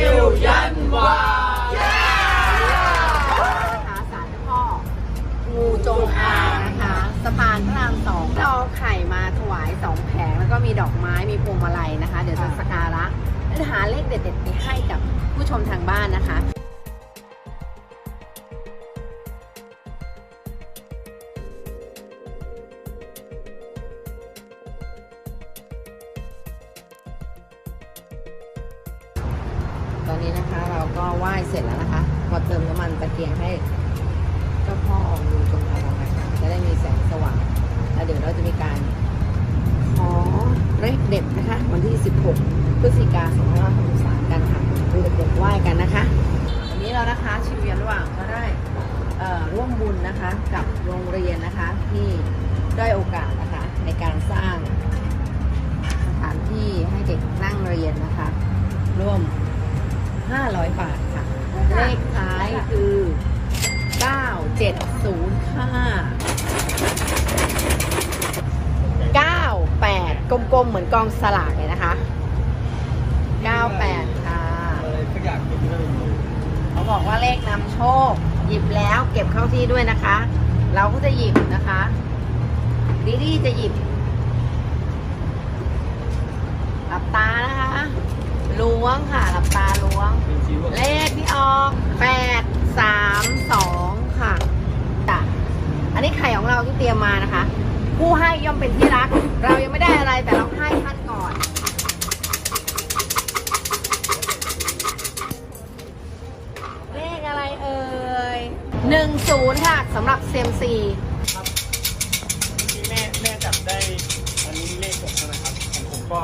คิวยันวานะสารพ่อกูจงอางนะคะสะพานพระรามสองเรอไข่มาถวายสองแผงแล้วก็มีดอกไม้มีพวงมาลัยนะคะ เดี๋ยวจะสักการะและหาเลขเด็ดๆไปให้กับผู้ชมทางบ้านนะคะ ตอนนี้นะคะ เราก็ไหว้เสร็จแล้วนะคะมาเติมน้ำมันตะเกียงให้เจ้าพ่อออกดูตรงทางนะคะจะได้มีแสงสว่างแล้วเดี๋ยวเราจะมีการขอเลขเด็ดนะคะ วันที่ 16พฤศจิกายน2563กันค่ะดูเด็กๆไหว้กันนะคะวันนี้เรานะคะชีวิตระหว่างก็ได้ร่วมบุญนะคะกับโรงเรียนนะคะที่ได้โอกาสนะคะในการสร้าง 500 บาทค่ะ เลขท้ายคือ 9705 98 กลมๆ เหมือนกองสลากเลยนะคะ 98 ค่ะอะไรสักอย่างกินเลยเขาบอกว่าเลขนำโชค หยิบแล้วเก็บเข้าที่ด้วยนะคะ เราก็จะหยิบนะคะลิลี่จะหยิบหลับตานะคะล้วงค่ะหลับตาล้วง เป็นที่รัก เรายังไม่ได้อะไรแต่เราให้ท่านก่อน เลขอะไรเอ่ยหนึ่งศูนย์ค่ะสำหรับเซมซีที่แม่แม่จับได้ อันนี้เลขหกใช่ไหมครับของผมก็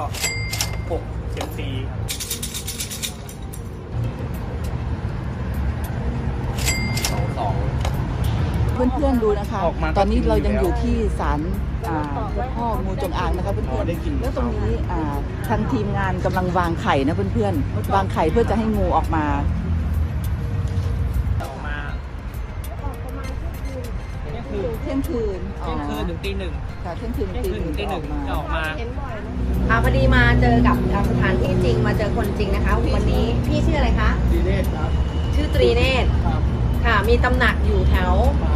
หกเซมซี เพื่อนๆดูนะคะ ออกมาก็ตอนนี้เรายังกินแล้วอยู่ที่ศาลอ่าเจ้าพ่องูจงอางนะคะเพื่อ๋ออนได้กิน ๆแล้วตรงนี้อ่าทางทีมงานกำลังวางไข่นะเพื่อนๆวางไข่เพื่อจะให้งูออกมา ออกมาเที่ยงคืนเที่ยงคืนเที่ยงคืนถึงตีหนึ่งค่ะเที่ยงคืนเที่ยงตีคืนหถึนึ่งงตีหนึ่งออกมาจะออกมา อ่าพอดีมาเจอกับสถานที่จริงมาเจอคนจริงนะคะ วันนี้พี่ชื่ออะไรคะ ดีเลขครับ ชื่อตรีเนตรครับค่ะ มีตำหนักอยู่แถวมหาชัย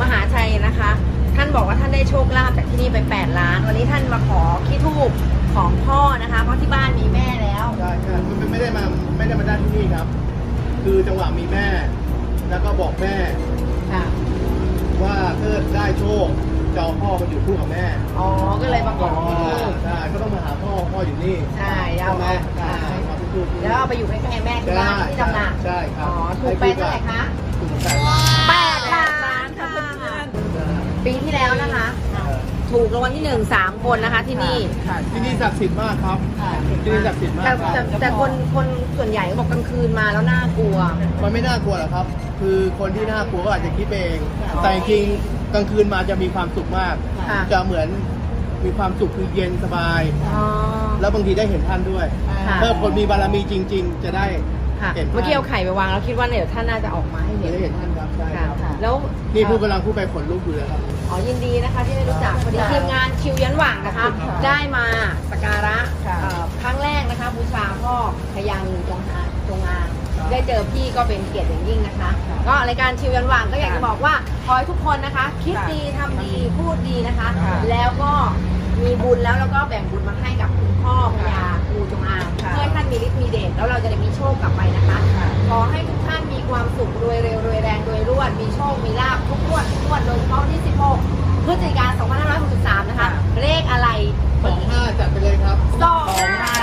มหาชัยนะคะ ท่านบอกว่าท่านได้โชคลาภจากที่นี่ไป 8 ล้าน วันนี้ท่านมาขอขี้ทูบของพ่อนะคะ เพราะที่บ้านมีแม่แล้วใช่ใช่มันไม่ได้มาไม่ได้มาได้ที่นี่ครับ คือจังหวะมีแม่ แล้วก็บอกแม่ ค่ะว่าเกิดได้โชคจะเอาพ่อมาอยู่คู่กับแม่อ๋อก็เลยมาขอขี้ทูบใช่ก็ต้องมาหาพ่อพ่ออยู่นี่ใช่แล้วใช่ไหมใช่ขอที่ทูบที่นี่แล้วเอาไปอยู่ใกล้ๆแม่ที่บ้านที่ตำหนักใช่ครัอ๋บอถูกไปเท่าไหร่คะถูกแปดล้าน ถูกรางวัลที่หนึ่งสามคนนะคะที่นี่ ค่ะที่นี่ศักดิ์สิทธิ์มากครับที่นี่ศักดิ์สิทธิ์มากแต่ครัแต่บแต่คนคนส่วนใหญ่ก็บอกกลางคืนมาแล้วน่ากลัว มันไม่น่ากลัวหรอกครับ คือคนที่น่ากลัวก็อาจจะคิดไปเองแต่จริงๆกลางคืนมาจะมีความสุขมาก ค่ะ จะเหมือนมีความสุขคือเย็นสบาย อ๋อ แล้วบางทีได้เห็นท่านด้วย ค่ะ ถ้าคนมีบารมีจริง ๆ จะได้ค่ะเห็นท่านเมื่อกี้เอาไข่ไปวางแล้วคิดว่าเดี๋ยวท่านน่าจะออกมาให้จะเห็นได้เห็นท่านครับใช่ค่ะ ครับ แล้วนี่พูดกำลังพูดไปขนลุกอยู่เลยครับ อ๋อยินดีนะคะที่ได้รู้จักพอดีทีมงานคิวยันหว่างนะคะค่ะได้มาสักการะค่ะเอ่อครั้งแรกนะคะ บูชาพ่อพญางูจงอางจงอางครับได้เจอพี่ก็เป็นเกียรติอย่างยิ่งนะคะ ก็รายการคิวยันหว่างก็อยากจะบอกว่าขอให้ทุกคนนะคะ คิดดีทำดีพูดดีนะคะ ค่ะแล้วก็มีบุญแล้วแล้วก็แบ่งบุญมาให้กับคุณพ่อพญางูจงอางค่ะ เพื่อให้ท่านมีฤทธิ์มีเดชแล้วเราจะได้มีโชคกลับไปนะคะค่ะขอให้ทุก่านมีความสุขรวยเร็วรวยแรงรวยรวดมีโชค มีลาภทุกงวดทุกงวดโดยเฉพาะวัที่ 16 พฤศจิกายน2563 นะคะ เลขอะไร สองห้าจัดไปเลยครับ สอง